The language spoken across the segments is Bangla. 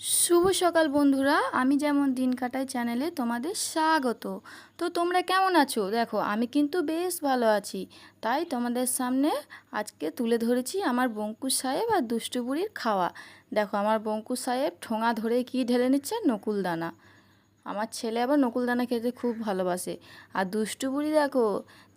শুভ সকাল বন্ধুরা, আমি যেমন দিন কাটাই চ্যানেলে তোমাদের স্বাগত। তো তোমরা কেমন আছো? দেখো, আমি কিন্তু বেশ ভালো আছি। তাই তোমাদের সামনে আজকে তুলে ধরেছি আমার বঙ্কু সাহেব আর দুষ্টুপুরির খাওয়া। দেখো, আমার বঙ্কু সাহেব ঠোঙা ধরে কি ঢেলে নিচ্ছে? নকুল দানা। আমার ছেলে আবার নকুলদানা খেতে খুব ভালোবাসে। আর দুষ্টু বুড়ি দেখো,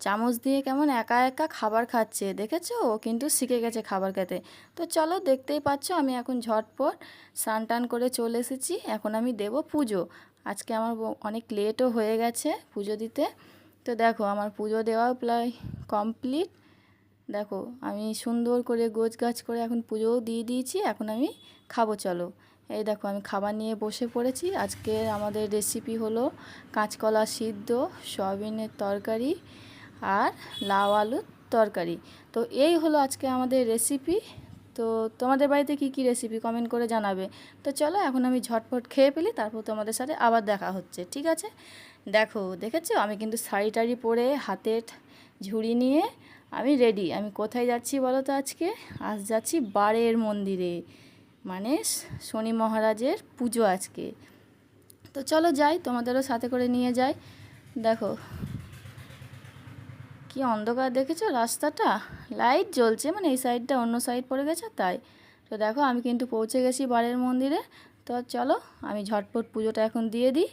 চামচ দিয়ে কেমন একা একা খাবার খাচ্ছে, দেখেছ? ও কিন্তু শিখে গেছে খাবার খেতে। তো চলো দেখতেই পাচ্ছ, আমি এখন ঝটপট স্নান টান করে চলে এসেছি। এখন আমি দেব পুজো। আজকে আমার অনেক লেটও হয়ে গেছে পুজো দিতে। তো দেখো, আমার পুজো দেওয়াও প্রায় কমপ্লিট দেখো, আমি সুন্দর করে গোছ গাছ করে এখন পুজোও দিয়ে দিয়েছি, এখন আমি খাব, চলো। এই দেখো আমি খাবার নিয়ে বসে পড়েছি। আজকে আমাদের রেসিপি হলো কাঁচকলা সিদ্ধ, সয়াবিনের তরকারি আর লাউ আলুর তরকারি। তো এই হলো আজকে আমাদের রেসিপি তো তোমাদের বাড়িতে কি কি রেসিপি কমেন্ট করে জানাবে? তো চলো এখন আমি ঝটফট খেয়ে ফেলি, তারপর তোমাদের সাথে আবার দেখা হচ্ছে, ঠিক আছে? দেখো, দেখেছ? আমি কিন্তু শাড়ি টাড়ি পরে হাতে ঝুড়ি নিয়ে আমি রেডি আমি কোথায় যাচ্ছি বলো তো আজকে? আজ যাচ্ছি বারের মন্দিরে। মানে শনি মহারাজের পুজো আজকে। তো চলো যাই, তোমাদেরও সাথে করে নিয়ে যাই। দেখো, কি অন্ধকার দেখেছ রাস্তাটা? লাইট জ্বলছে মানে এই সাইডটা অন্য সাইড পড়ে গেছে, তাই। তো দেখো, আমি কিন্তু পৌঁছে গেছি বাড়ির মন্দিরে। তো চলো, আমি ঝটপট পুজোটা এখন দিয়ে দিই।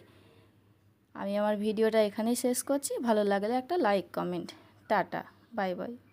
আমি আমার ভিডিওটা এখানেই শেষ করছি। ভালো লাগলে একটা like comment tata bye bye